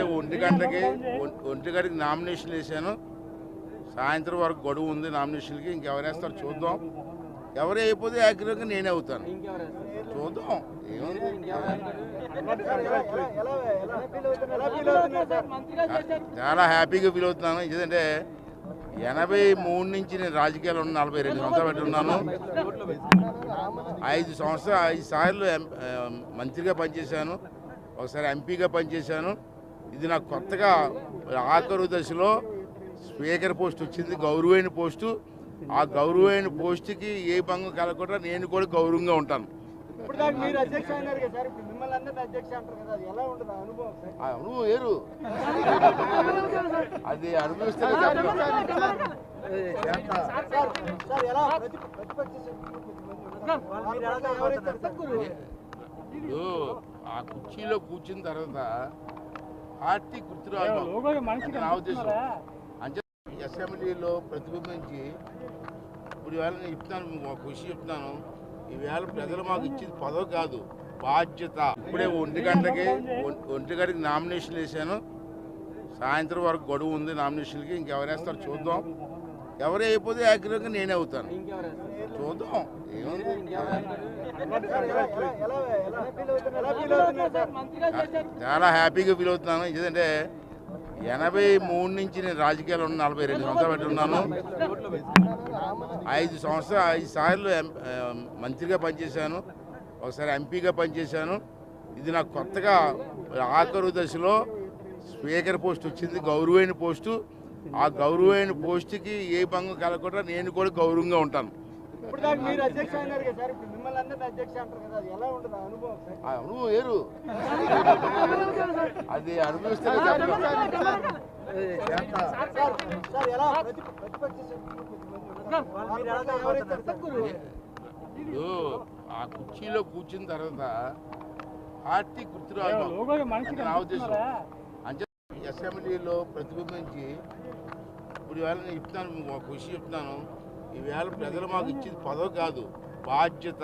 ఇప్పుడే ఒంటి గంటకి ఒంటి గంటకి నామినేషన్ వేసాను. సాయంత్రం వరకు గడువు ఉంది నామినేషన్కి ఇంకెవరేస్తారు చూద్దాం. ఎవరు అయిపోతే యాక్యురేట్గా నేనే అవుతాను. చూద్దాం. ఏముంది? చాలా హ్యాపీగా ఫీల్ అవుతున్నాను. ఎందుకంటే ఎనభై మూడు నుంచి నేను రాజకీయాలు ఉన్న నలభై రెండు సంవత్సరాలు పెట్టున్నాను ఐదు సంవత్సరాలు ఐదు సార్లు ఎం- మంత్రిగా పనిచేశాను. ఒకసారి ఎంపీగా పనిచేశాను. ఇది నాకు కొత్తగా ఆఖరు దశలో స్పీకర్ పోస్ట్ వచ్చింది గౌరవైన పోస్టు. ఆ గౌరవైన పోస్టుకి ఏ భంగం కలగకుండా నేను కూడా గౌరవంగా ఉంటాను. అనుభవం వేరు. అది అనుభవిస్తే ఆ కుర్చీలో కూర్చున్న తర్వాత పార్టీ గుర్తురాదు నా ఉద్దేశం అంటే అసెంబ్లీలో ప్రతిబింబించి ఇప్పుడు ఇవాళ నేను చెప్తాను ఒక విషయం చెప్తున్నాను. ఈవేళ ప్రజలు మాకు ఇచ్చింది పదవి కాదు బాధ్యత. ఇప్పుడే ఒంటి గంటకి ఒంటి గంటకి నామినేషన్ వేసాను. సాయంత్రం వరకు గడువు ఉంది నామినేషన్కి ఇంకెవరు వేస్తారు చూద్దాం. ఎవరు అయిపోతే యాక్టివ్గా నేనే అవుతాను. చూద్దాం. ఏముంది? చాలా హ్యాపీగా ఫీల్ అవుతున్నాను. ఎందుకంటే ఎనభై మూడు నుంచి నేను రాజకీయాలు ఉన్న నలభై రెండు సంవత్సరాలు పెట్టి ఉన్నాను. ఐదు సంవత్సరాలు ఐదు సార్లు మంత్రిగా పనిచేశాను. ఒకసారి ఎంపీగా పనిచేశాను. ఇది నాకు కొత్తగా ఆఖరు దశలో స్పీకర్ పోస్ట్ వచ్చింది గౌరవైన పోస్టు. ఆ గౌరవైన పోస్టుకి ఏ భంగం కలగకుండా నేను కూడా గౌరవంగా ఉంటాను. అనుభవం సార్? ఆ అనుభవం వేరు. అది అనుభవిస్తే ఆ కుర్చీలో కూర్చున్న తర్వాత పార్టీ గుర్తురాదు నా ఉద్దేశం. అసెంబ్లీలో ప్రతిబింబించి ఇప్పుడు ఈవేళ నేను చెప్తాను ఒక విషయం చెప్తున్నాను. ఈవేళ ప్రజలు మాకు ఇచ్చింది పదవి కాదు బాధ్యత.